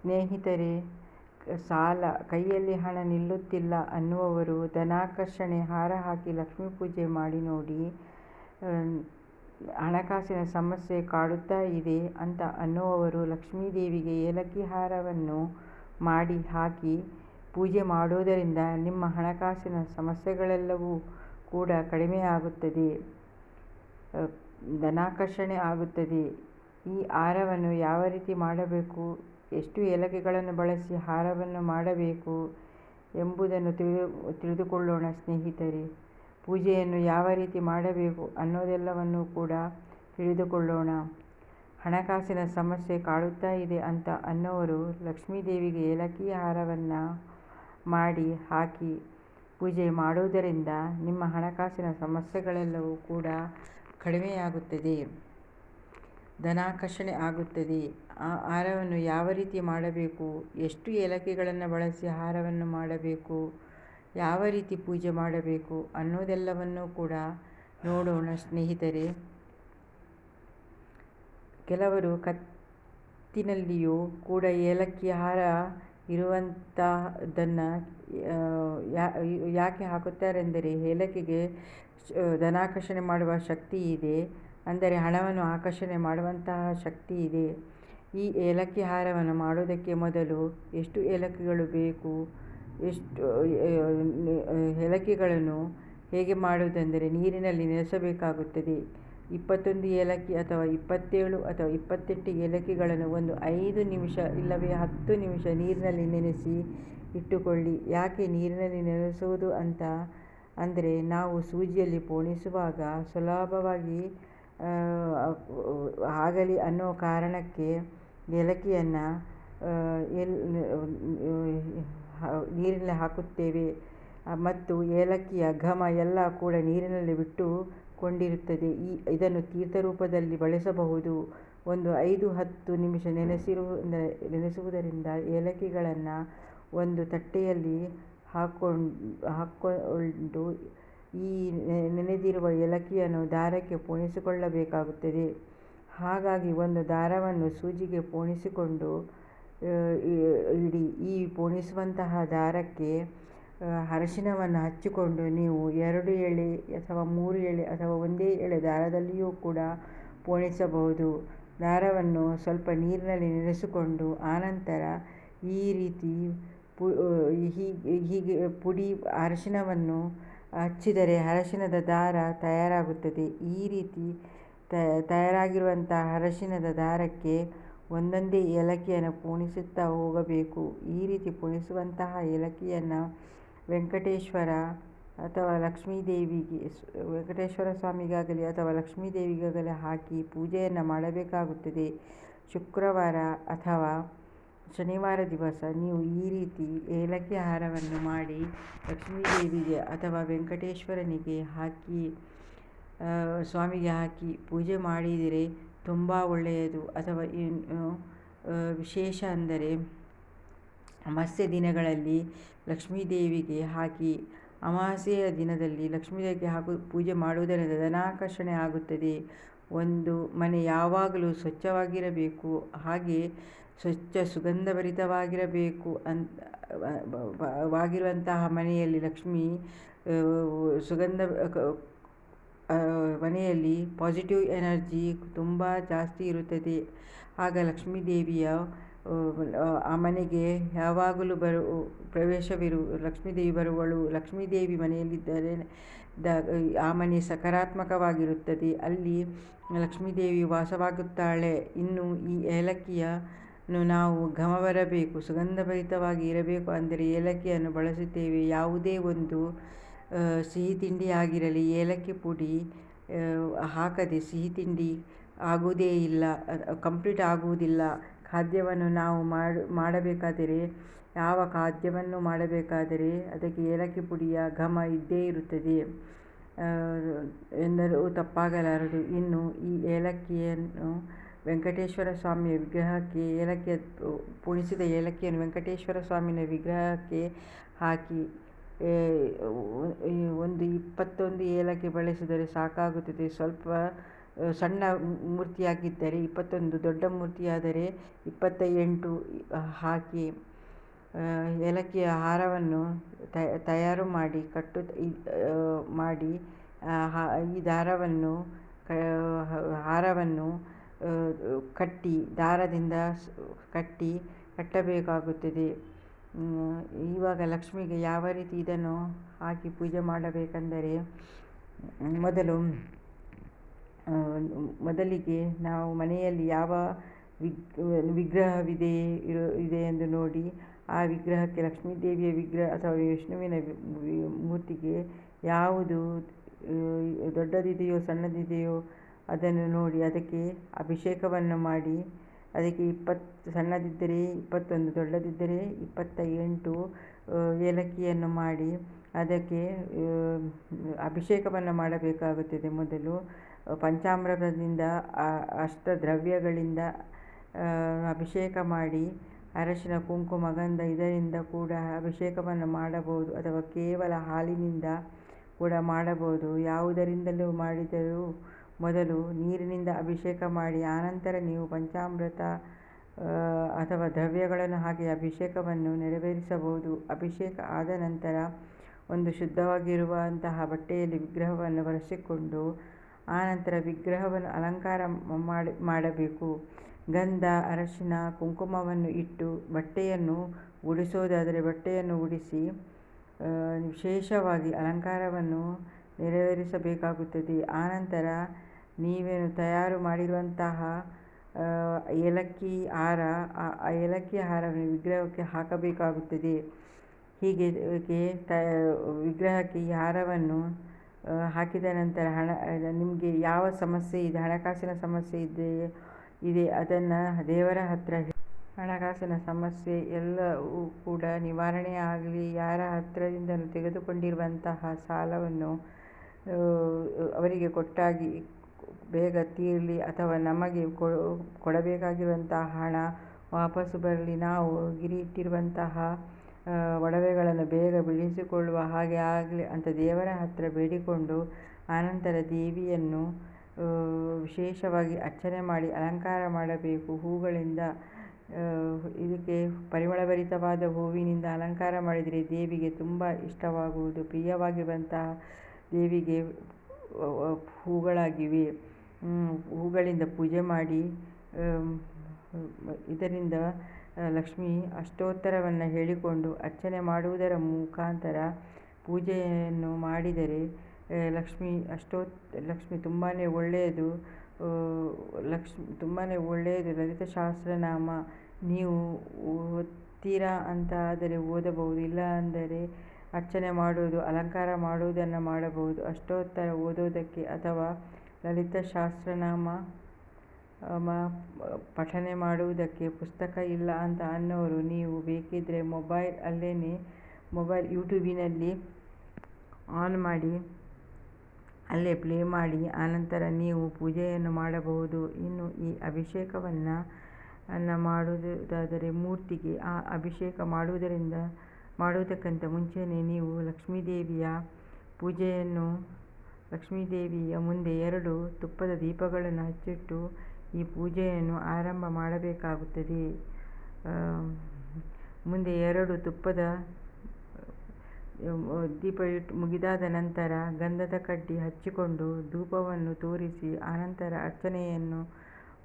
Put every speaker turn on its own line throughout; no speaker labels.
ಸ್ನೇಹಿತರೆ, ಸಾಲ, ಕೈಯಲ್ಲಿ ಹಣ ನಿಲ್ಲುತ್ತಿಲ್ಲ ಅನ್ನುವವರು ಧನಾಕರ್ಷಣೆ ಹಾರ ಹಾಕಿ ಲಕ್ಷ್ಮೀ ಪೂಜೆ ಮಾಡಿ ನೋಡಿ ಹಣಕಾಸಿನ ಸಮಸ್ಯೆ ಕಾಡುತ್ತಾ ಇದೆ ಅಂತ ಅನ್ನುವವರು ಲಕ್ಷ್ಮೀದೇವಿಗೆ ಏಲಕ್ಕಿ ಹಾರವನ್ನು ಮಾಡಿ ಹಾಕಿ ಪೂಜೆ ಮಾಡೋದರಿಂದ ನಿಮ್ಮ ಹಣಕಾಸಿನ ಸಮಸ್ಯೆಗಳೆಲ್ಲವೂ ಕೂಡ ಕಡಿಮೆಯಾಗುತ್ತದೆ ಧನಾಕರ್ಷಣೆ ಆಗುತ್ತದೆ. ಈ ಹಾರವನ್ನು ಯಾವ ರೀತಿ ಮಾಡಬೇಕು? ಎಷ್ಟು ಏಲಕ್ಕಿಗಳನ್ನು ಬಳಸಿ ಹಾರವನ್ನು ಮಾಡಬೇಕು ಎಂಬುದನ್ನು ತಿಳಿದು, ತಿಳಿದುಕೊಳ್ಳೋಣ ಸ್ನೇಹಿತರೆ. ಪೂಜೆಯನ್ನು ಯಾವ ರೀತಿ ಮಾಡಬೇಕು ಅನ್ನೋದೆಲ್ಲವನ್ನು ಕೂಡ ತಿಳಿದುಕೊಳ್ಳೋಣ. ಹಣಕಾಸಿನ ಸಮಸ್ಯೆ ಕಾಡುತ್ತಾ ಇದೆ ಅಂತ ಅನ್ನೋರು ಲಕ್ಷ್ಮೀದೇವಿಗೆ ಏಲಕ್ಕಿ ಹಾರವನ್ನು ಮಾಡಿ ಹಾಕಿ ಪೂಜೆ ಮಾಡುವುದರಿಂದ ನಿಮ್ಮ ಹಣಕಾಸಿನ ಸಮಸ್ಯೆಗಳೆಲ್ಲವೂ ಕೂಡ ಕಡಿಮೆಯಾಗುತ್ತದೆ. ಧನಾಕರ್ಷಣೆ ಆಗುತ್ತದೆ. ಆ ಹಾರವನ್ನು ಯಾವ ರೀತಿ ಮಾಡಬೇಕು? ಎಷ್ಟು ಏಲಕ್ಕಿಗಳನ್ನು ಬಳಸಿ ಹಾರವನ್ನು ಮಾಡಬೇಕು? ಯಾವ ರೀತಿ ಪೂಜೆ ಮಾಡಬೇಕು? ಅನ್ನೋದೆಲ್ಲವನ್ನು ಕೂಡ ನೋಡೋಣ ಸ್ನೇಹಿತರೆ. ಕೆಲವರು ಕತ್ತಿನಲ್ಲಿಯೂ ಕೂಡ ಏಲಕ್ಕಿ ಹಾರ ಇರುವಂತಹದನ್ನು ಯಾಕೆ ಹಾಕುತ್ತಾರೆಂದರೆ ಏಲಕ್ಕಿಗೆ ಧನಾಕರ್ಷಣೆ ಮಾಡುವ ಶಕ್ತಿ ಇದೆ. ಅಂದರೆ ಹಣವನ್ನು ಆಕರ್ಷಣೆ ಮಾಡುವಂತಹ ಶಕ್ತಿ ಇದೆ. ಈ ಏಲಕ್ಕಿ ಹಾರವನ್ನು ಮಾಡುವುದಕ್ಕೆ ಮೊದಲು ಎಷ್ಟು ಏಲಕ್ಕಿಗಳು ಬೇಕು? ಎಷ್ಟು ಏಲಕ್ಕಿಗಳನ್ನು ಹೇಗೆ ಮಾಡುವುದೆಂದರೆ ನೀರಿನಲ್ಲಿ ನೆನೆಸಬೇಕಾಗುತ್ತದೆ. ಇಪ್ಪತ್ತೊಂದು ಏಲಕ್ಕಿ ಅಥವಾ ಇಪ್ಪತ್ತೇಳು ಅಥವಾ ಇಪ್ಪತ್ತೆಂಟು ಏಲಕ್ಕಿಗಳನ್ನು ಒಂದು ಐದು ನಿಮಿಷ ಇಲ್ಲವೇ ಹತ್ತು ನಿಮಿಷ ನೀರಿನಲ್ಲಿ ನೆನೆಸಿ ಇಟ್ಟುಕೊಳ್ಳಿ. ಯಾಕೆ ನೀರಿನಲ್ಲಿ ನೆನೆಸುವುದು ಅಂತ? ಅಂದರೆ ನಾವು ಸೂಜಿಯಲ್ಲಿ ಪೋಣಿಸುವಾಗ ಸುಲಭವಾಗಿ ಆಗಲಿ ಅನ್ನೋ ಕಾರಣಕ್ಕೆ ಏಲಕ್ಕಿಯನ್ನು ನೀರಿನಲ್ಲಿ ಹಾಕುತ್ತೇವೆ. ಮತ್ತು ಏಲಕ್ಕಿಯ ಘಮ ಎಲ್ಲ ಕೂಡ ನೀರಿನಲ್ಲಿ ಬಿಟ್ಟು ಕೊಂಡಿರುತ್ತದೆ. ಈ, ಇದನ್ನು ತೀರ್ಥ ರೂಪದಲ್ಲಿ ಬಳಸಬಹುದು. ಒಂದು ಐದು ಹತ್ತು ನಿಮಿಷ ನೆನೆಸಿರು ನೆನೆಸುವುದರಿಂದ ಏಲಕ್ಕಿಗಳನ್ನು ಒಂದು ತಟ್ಟೆಯಲ್ಲಿ ಹಾಕ್ಕೊಂಡು ಹಾಕ್ಕೊಂಡು ಈ ನೆನೆದಿರುವ ಏಲಕ್ಕಿಯನ್ನು ದಾರಕ್ಕೆ ಪೋಣಿಸಿಕೊಳ್ಳಬೇಕಾಗುತ್ತದೆ. ಹಾಗಾಗಿ ಒಂದು ದಾರವನ್ನು ಸೂಜಿಗೆ ಪೋಣಿಸಿಕೊಂಡು ಇಡಿ. ಈ ಪೋಣಿಸುವಂತಹ ದಾರಕ್ಕೆ ಅರಶಿನವನ್ನು ಹಚ್ಚಿಕೊಂಡು ನೀವು ಎರಡು ಎಳೆ ಅಥವಾ ಮೂರು ಎಳೆ ಅಥವಾ ಒಂದೇ ಎಳೆ ದಾರದಲ್ಲಿಯೂ ಕೂಡ ಪೋಣಿಸಬಹುದು. ದಾರವನ್ನು ಸ್ವಲ್ಪ ನೀರಿನಲ್ಲಿ ನೆನೆಸಿಕೊಂಡು ಆನಂತರ ಈ ರೀತಿ ಪು ಹೀಗೆ ಹೀಗೆ ಪುಡಿ ಅರಶಿನವನ್ನು ಹಚ್ಚಿದರೆ ಅರಶಿನದ ದಾರ ತಯಾರಾಗುತ್ತದೆ. ಈ ರೀತಿ ತಯಾರಾಗಿರುವಂಥ ಅರಶಿನದ ದಾರಕ್ಕೆ ಒಂದೊಂದೇ ಏಲಕ್ಕಿಯನ್ನು ಪೋಣಿಸುತ್ತಾ ಹೋಗಬೇಕು. ಈ ರೀತಿ ಪೋಣಿಸುವಂತಹ ಏಲಕ್ಕಿಯನ್ನು ವೆಂಕಟೇಶ್ವರ ಅಥವಾ ಲಕ್ಷ್ಮೀದೇವಿಗೆ ವೆಂಕಟೇಶ್ವರ ಸ್ವಾಮಿಗಾಗಲಿ ಅಥವಾ ಲಕ್ಷ್ಮೀದೇವಿಗಾಗಲಿ ಹಾಕಿ ಪೂಜೆಯನ್ನು ಮಾಡಬೇಕಾಗುತ್ತದೆ. ಶುಕ್ರವಾರ ಅಥವಾ ಶನಿವಾರ ದಿವಸ ನೀವು ಈ ರೀತಿ ಏಲಕ್ಕಿ ಆಹಾರವನ್ನು ಮಾಡಿ ಲಕ್ಷ್ಮೀದೇವಿಗೆ ಅಥವಾ ವೆಂಕಟೇಶ್ವರನಿಗೆ ಹಾಕಿ ಸ್ವಾಮಿಗೆ ಹಾಕಿ ಪೂಜೆ ಮಾಡಿದರೆ ತುಂಬ ಒಳ್ಳೆಯದು. ಅಥವಾ ಏನು ವಿಶೇಷ ಅಂದರೆ ಅಮಾವಾಸ್ಯೆ ದಿನಗಳಲ್ಲಿ ಲಕ್ಷ್ಮೀದೇವಿಗೆ ಹಾಕಿ ಅಮಾವಾಸ್ಯೆಯ ದಿನದಲ್ಲಿ ಲಕ್ಷ್ಮೀದೇವಿಗೆ ಹಾಕು ಪೂಜೆ ಮಾಡುವುದರಿಂದ ಧನಾಕರ್ಷಣೆ ಆಗುತ್ತದೆ. ಒಂದು ಮನೆ ಯಾವಾಗಲೂ ಸ್ವಚ್ಛವಾಗಿರಬೇಕು. ಹಾಗೆ ಸ್ವಚ್ಛ ಸುಗಂಧಭರಿತವಾಗಿರಬೇಕು ಅಂತ ವಾಗಿರುವಂತಹ ಮನೆಯಲ್ಲಿ ಲಕ್ಷ್ಮಿ ಸುಗಂಧ ಮನೆಯಲ್ಲಿ ಪಾಸಿಟಿವ್ ಎನರ್ಜಿ ತುಂಬ ಜಾಸ್ತಿ ಇರುತ್ತದೆ. ಆಗ ಲಕ್ಷ್ಮೀದೇವಿಯ ಆ ಮನೆಗೆ ಯಾವಾಗಲೂ ಬರು, ಪ್ರವೇಶವಿರು ಲಕ್ಷ್ಮೀದೇವಿ ಬರುವಳು. ಲಕ್ಷ್ಮೀದೇವಿ ಮನೆಯಲ್ಲಿದ್ದರೆ ದ, ಆ ಮನೆ ಸಕಾರಾತ್ಮಕವಾಗಿರುತ್ತದೆ. ಅಲ್ಲಿ ಲಕ್ಷ್ಮೀದೇವಿ ವಾಸವಾಗುತ್ತಾಳೆ. ಇನ್ನು ಈ ಏಲಕ್ಕಿಯನ್ನು ನಾವು ಘಮ ಬರಬೇಕು, ಸುಗಂಧಭರಿತವಾಗಿ ಇರಬೇಕು ಅಂದರೆ ಏಲಕ್ಕಿಯನ್ನು ಬಳಸುತ್ತೇವೆ. ಯಾವುದೇ ಒಂದು ಸಿಹಿ ತಿಂಡಿ ಆಗಿರಲಿ, ಏಲಕ್ಕಿ ಪುಡಿ ಹಾಕದೆ ಸಿಹಿ ತಿಂಡಿ ಆಗುವುದೇ ಇಲ್ಲ, ಕಂಪ್ಲೀಟ್ ಆಗುವುದಿಲ್ಲ. ಖಾದ್ಯವನ್ನು ನಾವು ಮಾಡು, ಮಾಡಬೇಕಾದರೆ, ಯಾವ ಖಾದ್ಯವನ್ನು ಮಾಡಬೇಕಾದರೆ ಅದಕ್ಕೆ ಏಲಕ್ಕಿ ಪುಡಿಯ ಘಮ ಇದ್ದೇ ಇರುತ್ತದೆ. ಎಂದರೂ ತಪ್ಪಾಗಲಾರದು. ಇನ್ನು ಈ ಏಲಕ್ಕಿಯನ್ನು ವೆಂಕಟೇಶ್ವರ ಸ್ವಾಮಿಯ ವಿಗ್ರಹಕ್ಕೆ ಏಲಕ್ಕಿಯ ಪೋಣಿಸಿದ ಏಲಕ್ಕಿಯನ್ನು ವೆಂಕಟೇಶ್ವರ ಸ್ವಾಮಿಯ ವಿಗ್ರಹಕ್ಕೆ ಹಾಕಿ ಒಂದು ಇಪ್ಪತ್ತೊಂದು ಏಲಕ್ಕಿ ಬಳಸಿದರೆ ಸಾಕಾಗುತ್ತದೆ. ಸ್ವಲ್ಪ ಸಣ್ಣ ಮೂರ್ತಿಯಾಗಿದ್ದರೆ ಇಪ್ಪತ್ತೊಂದು, ದೊಡ್ಡ ಮೂರ್ತಿಯಾದರೆ ಇಪ್ಪತ್ತ ಎಂಟು ಹಾಕಿ ಏಲಕ್ಕಿಯ ಹಾರವನ್ನು ತಯಾರು ಮಾಡಿ, ಕಟ್ಟು ಮಾಡಿ ಈ ದಾರವನ್ನು ಹಾರವನ್ನು ಕಟ್ಟಿ, ದಾರದಿಂದ ಕಟ್ಟಿ ಕಟ್ಟಬೇಕಾಗುತ್ತದೆ. ಇವಾಗ ಲಕ್ಷ್ಮಿಗೆ ಯಾವ ರೀತಿ ಇದನ್ನು ಹಾಕಿ ಪೂಜೆ ಮಾಡಬೇಕೆಂದರೆ, ಮೊದಲು ಮೊದಲಿಗೆ ನಾವು ಮನೆಯಲ್ಲಿ ಯಾವ ವಿಗ್ರಹವಿದೆ ಇದೆ ಎಂದು ನೋಡಿ, ಆ ವಿಗ್ರಹಕ್ಕೆ ಲಕ್ಷ್ಮೀ ದೇವಿಯ ವಿಗ್ರಹ ಅಥವಾ ವಿಷ್ಣುವಿನ ಮೂರ್ತಿಗೆ ಯಾವುದು ದೊಡ್ಡದಿದೆಯೋ ಸಣ್ಣದಿದೆಯೋ ಅದನ್ನು ನೋಡಿ ಅದಕ್ಕೆ ಅಭಿಷೇಕವನ್ನು ಮಾಡಿ, ಅದಕ್ಕೆ ಇಪ್ಪತ್ತು, ಸಣ್ಣದಿದ್ದರೆ ಇಪ್ಪತ್ತೊಂದು, ದೊಡ್ಡದಿದ್ದರೆ ಇಪ್ಪತ್ತ ಎಂಟು ಏಲಕ್ಕಿಯನ್ನು ಮಾಡಿ ಅದಕ್ಕೆ ಅಭಿಷೇಕವನ್ನು ಮಾಡಬೇಕಾಗುತ್ತದೆ ಮೊದಲು. ಪಂಚಾಮೃತದಿಂದ ಅಷ್ಟದ್ರವ್ಯಗಳಿಂದ ಅಭಿಷೇಕ ಮಾಡಿ ಅರಶಿನ, ಕುಂಕುಮ, ಗಂಧ ಇದರಿಂದ ಕೂಡ ಅಭಿಷೇಕವನ್ನು ಮಾಡಬಹುದು ಅಥವಾ ಕೇವಲ ಹಾಲಿನಿಂದ ಕೂಡ ಮಾಡಬಹುದು. ಯಾವುದರಿಂದಲೂ ಮಾಡಿದರೂ ಮೊದಲು ನೀರಿನಿಂದ ಅಭಿಷೇಕ ಮಾಡಿ, ಆನಂತರ ನೀವು ಪಂಚಾಮೃತ ಅಥವಾ ದ್ರವ್ಯಗಳನ್ನು ಹಾಕಿ ಅಭಿಷೇಕವನ್ನು ನೆರವೇರಿಸಬಹುದು. ಅಭಿಷೇಕ ಆದ ನಂತರ ಒಂದು ಶುದ್ಧವಾಗಿರುವಂತಹ ಬಟ್ಟೆಯಲ್ಲಿ ವಿಗ್ರಹವನ್ನು ಬರೆಸಿಕೊಂಡು ಆನಂತರ ವಿಗ್ರಹವನ್ನು ಅಲಂಕಾರ ಮಾಡಿ, ಮಾಡಬೇಕು. ಗಂಧ, ಅರಶಿನ, ಕುಂಕುಮವನ್ನು ಇಟ್ಟು ಬಟ್ಟೆಯನ್ನು ಉಡಿಸೋದಾದರೆ ಬಟ್ಟೆಯನ್ನು ಉಡಿಸಿ ವಿಶೇಷವಾಗಿ ಅಲಂಕಾರವನ್ನು ನೆರವೇರಿಸಬೇಕಾಗುತ್ತದೆ. ಆನಂತರ ನೀವೇನು ತಯಾರು ಮಾಡಿರುವಂತಹ ಏಲಕ್ಕಿ ಹಾರ, ಆ ಏಲಕ್ಕಿ ಹಾರವನ್ನು ವಿಗ್ರಹಕ್ಕೆ ಹಾಕಬೇಕಾಗುತ್ತದೆ. ಹೀಗೆ ತ, ವಿಗ್ರಹಕ್ಕೆ ಈ ಹಾರವನ್ನು ಹಾಕಿದ ನಂತರ ಹಣ, ನಿಮಗೆ ಯಾವ ಸಮಸ್ಯೆ ಇದೆ, ಹಣಕಾಸಿನ ಸಮಸ್ಯೆ ಇದೆ ಇದೆ ಅದನ್ನು ದೇವರ ಹತ್ತಿರ ಹಣಕಾಸಿನ ಸಮಸ್ಯೆ ಎಲ್ಲವೂ ಕೂಡ ನಿವಾರಣೆ ಆಗಲಿ, ಯಾರ ಹತ್ತಿರದಿಂದಲೂ ತೆಗೆದುಕೊಂಡಿರುವಂತಹ ಸಾಲವನ್ನು ಅವರಿಗೆ ಕೊಟ್ಟಾಗಿ ಬೇಗ ತೀರಲಿ ಅಥವಾ ನಮಗೆ ಕೊಡಬೇಕಾಗಿರುವಂತಹ ಹಣ ವಾಪಸ್ಸು ಬರಲಿ, ನಾವು ಗಿರಿ ಇಟ್ಟಿರುವಂತಹ ಒಡವೆಗಳನ್ನು ಬೇಗ ಬಿಡಿಸಿಕೊಳ್ಳುವ ಹಾಗೆ ಆಗಲಿ ಅಂತ ದೇವರ ಹತ್ತಿರ ಬೇಡಿಕೊಂಡು ಆನಂತರ ದೇವಿಯನ್ನು ವಿಶೇಷವಾಗಿ ಅರ್ಚನೆ ಮಾಡಿ, ಅಲಂಕಾರ ಮಾಡಬೇಕು. ಹೂಗಳಿಂದ ಇದಕ್ಕೆ ಪರಿಮಳಭರಿತವಾದ ಹೂವಿನಿಂದ ಅಲಂಕಾರ ಮಾಡಿದರೆ ದೇವಿಗೆ ತುಂಬ ಇಷ್ಟವಾಗುವುದು. ಪ್ರಿಯವಾಗಿರುವಂತಹ ದೇವಿಗೆ ಹೂಗಳಾಗಿವೆ. ಹೂಗಳಿಂದ ಪೂಜೆ ಮಾಡಿ ಇದರಿಂದ ಲಕ್ಷ್ಮಿ ಅಷ್ಟೋತ್ತರವನ್ನು ಹೇಳಿಕೊಂಡು ಅರ್ಚನೆ ಮಾಡುವುದರ ಮುಖಾಂತರ ಪೂಜೆಯನ್ನು ಮಾಡಿದರೆ ಲಕ್ಷ್ಮಿ ಅಷ್ಟೋ ಲಕ್ಷ್ಮಿ ತುಂಬಾ ಒಳ್ಳೆಯದು ಲಕ್ಷ್ಮಿ ತುಂಬಾ ಒಳ್ಳೆಯದು. ಲಲಿತ ಸಹಸ್ರನಾಮ ನೀವು ಓದ್ತೀರಾ ಅಂತ ಆದರೆ ಓದಬಹುದು, ಇಲ್ಲ ಅಂದರೆ ಅರ್ಚನೆ ಮಾಡುವುದು, ಅಲಂಕಾರ ಮಾಡುವುದನ್ನು ಮಾಡಬಹುದು. ಅಷ್ಟೋತ್ತರ ಓದೋದಕ್ಕೆ ಅಥವಾ ಲಲಿತ ಮ ಪಠನೆ ಮಾಡುವುದಕ್ಕೆ ಪುಸ್ತಕ ಇಲ್ಲ ಅಂತ ಅನ್ನೋರು ನೀವು ಬೇಕಿದ್ದರೆ ಮೊಬೈಲ್ ಅಲ್ಲೇ ಮೊಬೈಲ್ ಯೂಟ್ಯೂಬಿನಲ್ಲಿ ಆನ್ ಮಾಡಿ, ಅಲ್ಲೇ ಪ್ಲೇ ಮಾಡಿ, ಆನಂತರ ನೀವು ಪೂಜೆಯನ್ನು ಮಾಡಬಹುದು. ಇನ್ನು ಈ ಅಭಿಷೇಕವನ್ನು ಅನ್ನು ಮಾಡುವುದಾದರೆ ಮೂರ್ತಿಗೆ ಆ ಅಭಿಷೇಕ ಮಾಡುವುದರಿಂದ, ಮಾಡುವುದಕ್ಕಿಂತ ಮುಂಚೆಯೇ ನೀವು ಲಕ್ಷ್ಮೀದೇವಿಯ ಪೂಜೆಯನ್ನು ಲಕ್ಷ್ಮೀ ದೇವಿಯ ಮುಂದೆ ಎರಡು ತುಪ್ಪದ ದೀಪಗಳನ್ನು ಹಚ್ಚಿಟ್ಟು ಈ ಪೂಜೆಯನ್ನು ಆರಂಭ ಮಾಡಬೇಕಾಗುತ್ತದೆ. ಮುಂದೆ ಎರಡು ತುಪ್ಪದ ದೀಪ ಇಟ್ಟು ಮುಗಿದಾದ ನಂತರ ಗಂಧದ ಕಡ್ಡಿ ಹಚ್ಚಿಕೊಂಡು ಧೂಪವನ್ನು ತೋರಿಸಿ ಆನಂತರ ಅರ್ಚನೆಯನ್ನು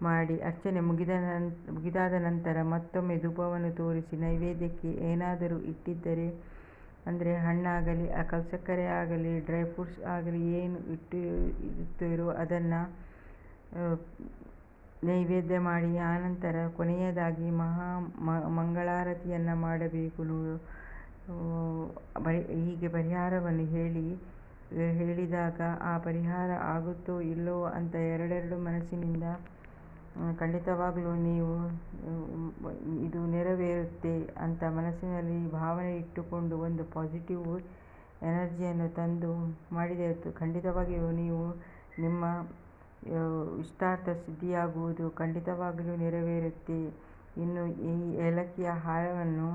ಮಾಡಿ ಅರ್ಚನೆ ಮುಗಿದ ನನ್, ಮುಗಿದಾದ ನಂತರ ಮತ್ತೊಮ್ಮೆ ಧೂಪವನ್ನು ತೋರಿಸಿ ನೈವೇದ್ಯಕ್ಕೆ ಏನಾದರೂ ಇಟ್ಟಿದ್ದರೆ ಅಂದರೆ ಹಣ್ಣಾಗಲಿ ಕಲ್ಸಕ್ಕರೆ ಆಗಲಿ ಡ್ರೈ ಫ್ರೂಟ್ಸ್ ಆಗಲಿ ಏನು ಇಟ್ಟು ಇರುತ್ತೀರೋ ಅದನ್ನು ನೈವೇದ್ಯ ಮಾಡಿ ಆನಂತರ ಕೊನೆಯದಾಗಿ ಮಹಾ ಮಂಗಳಾರತಿಯನ್ನು ಮಾಡಬೇಕು ಬರಿ, ಹೀಗೆ ಪರಿಹಾರವನ್ನು ಹೇಳಿ ಹೇಳಿದಾಗ ಆ ಪರಿಹಾರ ಆಗುತ್ತೋ ಇಲ್ಲವೋ ಅಂತ ಎರಡೆರಡು ಮನಸ್ಸಿನಿಂದ ಖಂಡಿತವಾಗಲೂ ನೀವು ಇದು ನೆರವೇರುತ್ತೆ ಅಂತ ಮನಸ್ಸಿನಲ್ಲಿ ಭಾವನೆ ಇಟ್ಟುಕೊಂಡು ಒಂದು ಪಾಸಿಟಿವ್ ಎನರ್ಜಿಯನ್ನು ತಂದು ಮಾಡಿದರೆ ಖಂಡಿತವಾಗಿಯೂ ನೀವು ನಿಮ್ಮ ಇಷ್ಟಾರ್ಥ ಸಿದ್ಧಿಯಾಗುವುದು ಖಂಡಿತವಾಗಲೂ ನೆರವೇರುತ್ತೆ. ಇನ್ನು ಈ ಏಲಕ್ಕಿಯ ಹಾರವನ್ನು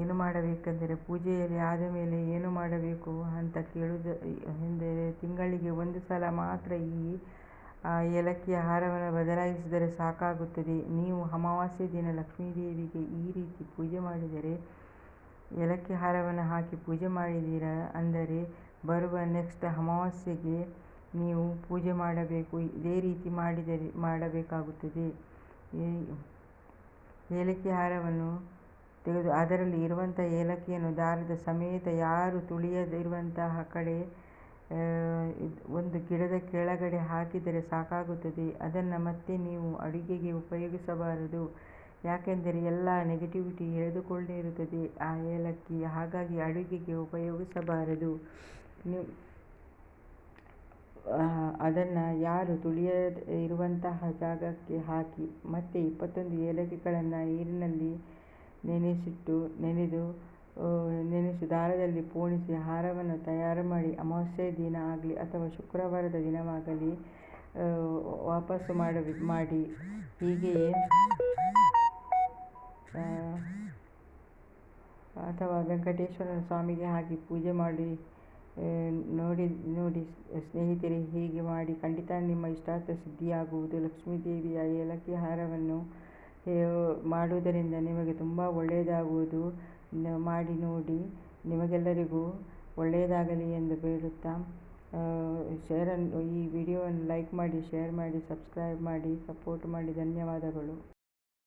ಏನು ಮಾಡಬೇಕೆಂದರೆ ಪೂಜೆಯಲ್ಲಿ ಆದ ಮೇಲೆ ಏನು ಮಾಡಬೇಕು ಅಂತ ಕೇಳುವುದು ಎಂದರೆ ತಿಂಗಳಿಗೆ ಒಂದು ಸಲ ಮಾತ್ರ ಈ ಏಲಕ್ಕಿಯ ಹಾರವನ್ನು ಬದಲಾಯಿಸಿದರೆ ಸಾಕಾಗುತ್ತದೆ. ನೀವು ಅಮಾವಾಸ್ಯೆ ದಿನ ಲಕ್ಷ್ಮೀದೇವಿಗೆ ಈ ರೀತಿ ಪೂಜೆ ಮಾಡಿದರೆ, ಏಲಕ್ಕಿ ಹಾರವನ್ನು ಹಾಕಿ ಪೂಜೆ ಮಾಡಿದ್ದೀರಾ? ಅಂದರೆ ಬರುವ ನೆಕ್ಸ್ಟ್ ಅಮಾವಾಸ್ಯೆಗೆ ನೀವು ಪೂಜೆ ಮಾಡಬೇಕು, ಇದೇ ರೀತಿ ಮಾಡಿದರೆ, ಮಾಡಬೇಕಾಗುತ್ತದೆ. ಏಲಕ್ಕಿ ಹಾರವನ್ನು ತೆಗೆದು ಅದರಲ್ಲಿ ಇರುವಂಥ ಏಲಕ್ಕಿಯನ್ನು ದಾರದ ಸಮೇತ ಯಾರು ತುಳಿಯದಿರುವಂತಹ ಕಡೆ ಒಂದು ಗಿಡದ ಕೆಳಗಡೆ ಹಾಕಿದರೆ ಸಾಕಾಗುತ್ತದೆ. ಅದನ್ನು ಮತ್ತೆ ನೀವು ಅಡುಗೆಗೆ ಉಪಯೋಗಿಸಬಾರದು. ಯಾಕೆಂದರೆ ಎಲ್ಲ ನೆಗೆಟಿವಿಟಿ ಎಳೆದುಕೊಂಡಿರುತ್ತದೆ ಆ ಏಲಕ್ಕಿ. ಹಾಗಾಗಿ ಅಡುಗೆಗೆ ಉಪಯೋಗಿಸಬಾರದು. ಅದನ್ನು ಯಾರು ತುಳಿಯದ ಇರುವಂತಹ ಜಾಗಕ್ಕೆ ಹಾಕಿ, ಮತ್ತೆ ಇಪ್ಪತ್ತೊಂದು ಏಲಕ್ಕಿಗಳನ್ನು ನೀರಿನಲ್ಲಿ ನೆನೆಸಿಟ್ಟು, ನೆನೆದು ನೆನೆಸಿ ದಾರದಲ್ಲಿ ಪೋಣಿಸಿ ಹಾರವನ್ನು ತಯಾರು ಮಾಡಿ ಅಮಾವಾಸ್ಯೆ ದಿನ ಆಗಲಿ ಅಥವಾ ಶುಕ್ರವಾರದ ದಿನವಾಗಲಿ ವಾಪಸ್ಸು ಮಾಡ, ಮಾಡಿ. ಹೀಗೆಯೇ ಅಥವಾ ವೆಂಕಟೇಶ್ವರ ಸ್ವಾಮಿಗೆ ಹಾಕಿ ಪೂಜೆ ಮಾಡಿ ನೋಡಿ ನೋಡಿ ಸ್ನೇಹಿತರೆ, ಹೀಗೆ ಮಾಡಿ ಖಂಡಿತ ನಿಮ್ಮ ಇಷ್ಟಾರ್ಥ ಸಿದ್ಧಿಯಾಗುವುದು. ಲಕ್ಷ್ಮೀದೇವಿಯ ಏಲಕ್ಕಿ ಹಾರವನ್ನು ಮಾಡುವುದರಿಂದ ನಿಮಗೆ ತುಂಬ ಒಳ್ಳೆಯದಾಗುವುದು. ಮಾಡಿ ನೋಡಿ, ನಿಮಗೆಲ್ಲರಿಗೂ ಒಳ್ಳೆಯದಾಗಲಿ ಎಂದು ಬೇಡುತ್ತಾ ಶೇರನ್ನು ಈ ವಿಡಿಯೋವನ್ನು ಲೈಕ್ ಮಾಡಿ, ಶೇರ್ ಮಾಡಿ, ಸಬ್ಸ್ಕ್ರೈಬ್ ಮಾಡಿ, ಸಪೋರ್ಟ್ ಮಾಡಿ, ಧನ್ಯವಾದಗಳು.